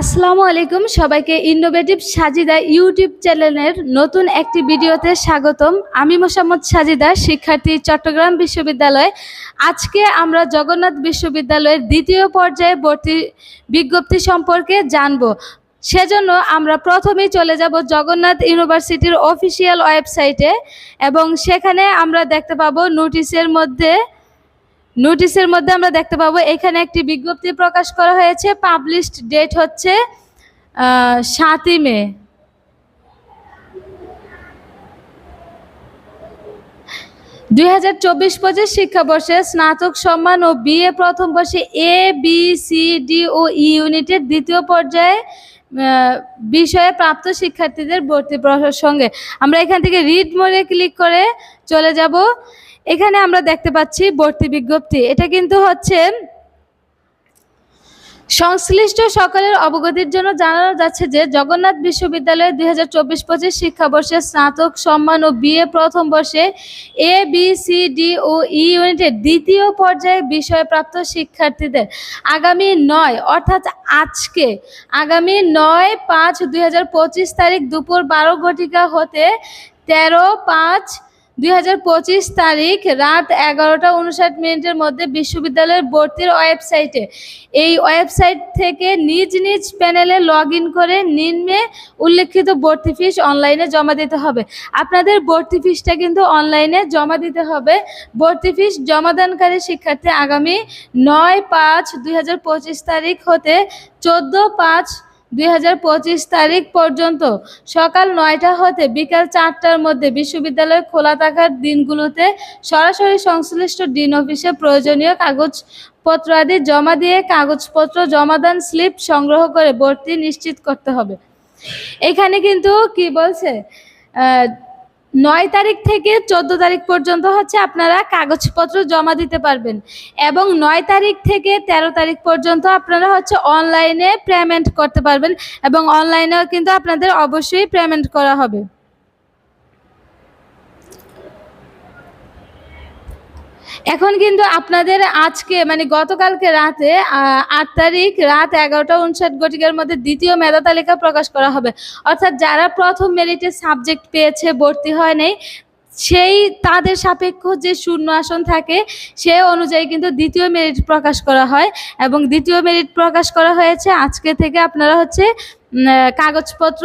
আসসালামু আলাইকুম, সবাইকে ইনোভেটিভ সাজিদা ইউটিউব চ্যানেলের নতুন একটি ভিডিওতে স্বাগতম। আমি মোসাম্মদ সাজিদা, শিক্ষার্থী, চট্টগ্রাম বিশ্ববিদ্যালয়। আজকে আমরা জগন্নাথ বিশ্ববিদ্যালয়ের দ্বিতীয় পর্যায়ে ভর্তি বিজ্ঞপ্তি সম্পর্কে জানব। সেজন্য আমরা প্রথমেই চলে যাব জগন্নাথ ইউনিভার্সিটির অফিসিয়াল ওয়েবসাইটে এবং সেখানে আমরা দেখতে পাবো নোটিশের মধ্যে নোটিশের মধ্যে আমরা দেখতে পাবো, এখানে একটি বিজ্ঞপ্তি প্রকাশ করা হয়েছে পাবলিশড ডেট হচ্ছে সাতই মে। দুই হাজার চব্বিশ পঁচিশ শিক্ষাবর্ষে স্নাতক সম্মান ও বিএ প্রথম বর্ষে এ বি সি ডি ও ই ইউনিটের দ্বিতীয় পর্যায়ে বিষয়ে প্রাপ্ত শিক্ষার্থীদের ভর্তি প্রসঙ্গে আমরা এখান থেকে রিড মোডে ক্লিক করে চলে যাব। এখানে আমরা দেখতে পাচ্ছি ভর্তি বিজ্ঞপ্তি। এটা কিন্তু হচ্ছে সংশ্লিষ্ট সকলের অবগতির জন্য জানানো যাচ্ছে যে জগন্নাথ বিশ্ববিদ্যালয়ে দুই হাজার চব্বিশ পঁচিশ শিক্ষাবর্ষে স্নাতক সম্মান ও বিএ প্রথম বর্ষে এ, বি, সি, ডি ও ই ইউনিটের দ্বিতীয় পর্যায়ে বিষয়প্রাপ্ত শিক্ষার্থীদের আগামী নয়, অর্থাৎ আজকে, আগামী নয় পাঁচ দুই তারিখ দুপুর বারো ঘটিকা হতে তেরো পাঁচ দুই হাজার পঁচিশ তারিখ রাত এগারোটা উনষাট মিনিটের মধ্যে বিশ্ববিদ্যালয়ের ভর্তির ওয়েবসাইটে। এই ওয়েবসাইট থেকে নিজ নিজ প্যানেলে লগ করে নিম্নে উল্লেখিত ভর্তি ফিস অনলাইনে জমা দিতে হবে। আপনাদের ভর্তি ফিসটা কিন্তু অনলাইনে জমা দিতে হবে। ভর্তি ফিস জমাদানকারী শিক্ষার্থী আগামী নয় পাঁচ দুই তারিখ হতে চোদ্দ পাঁচ দুই হাজার পঁচিশ তারিখ পর্যন্ত সকাল নয়টা হতে বিকাল চারটার মধ্যে বিশ্ববিদ্যালয় খোলা থাকার দিনগুলোতে সরাসরি সংশ্লিষ্ট ডিন অফিসে প্রয়োজনীয় কাগজপত্র আদি জমা দিয়ে কাগজপত্র জমাদান স্লিপ সংগ্রহ করে ভর্তি নিশ্চিত করতে হবে। এখানে কিন্তু কি বলছে? নয় তারিখ থেকে চোদ্দ তারিখ পর্যন্ত হচ্ছে আপনারা কাগজপত্র জমা দিতে পারবেন। এবং নয় তারিখ থেকে তেরো তারিখ পর্যন্ত আপনারা হচ্ছে অনলাইনে পেমেন্ট করতে পারবেন। এবং অনলাইনেও কিন্তু আপনাদের অবশ্যই পেমেন্ট করা হবে। এখন কিন্তু আপনাদের আজকে মানে গতকালকে রাতে আট তারিখ রাত এগারোটা উনষাট ঘটিকার মধ্যে দ্বিতীয় মেধা তালিকা প্রকাশ করা হবে। অর্থাৎ যারা প্রথম মেরিটে সাবজেক্ট পেয়েছে, ভর্তি হয় নাই, সেই তাদের সাপেক্ষ যে শূন্য আসন থাকে, সে অনুযায়ী কিন্তু দ্বিতীয় মেরিট প্রকাশ করা হয়। এবং দ্বিতীয় মেরিট প্রকাশ করা হয়েছে আজকে থেকে আপনারা হচ্ছে কাগজপত্র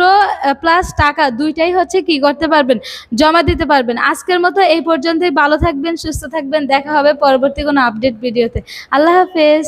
প্লাস টাকা, দুইটাই হচ্ছে কি করতে পারবেন, জমা দিতে পারবেন। আজকের মতো এই পর্যন্তই। ভালো থাকবেন, সুস্থ থাকবেন। দেখা হবে পরবর্তী কোনো আপডেট ভিডিওতে আল্লাহ হাফেজ।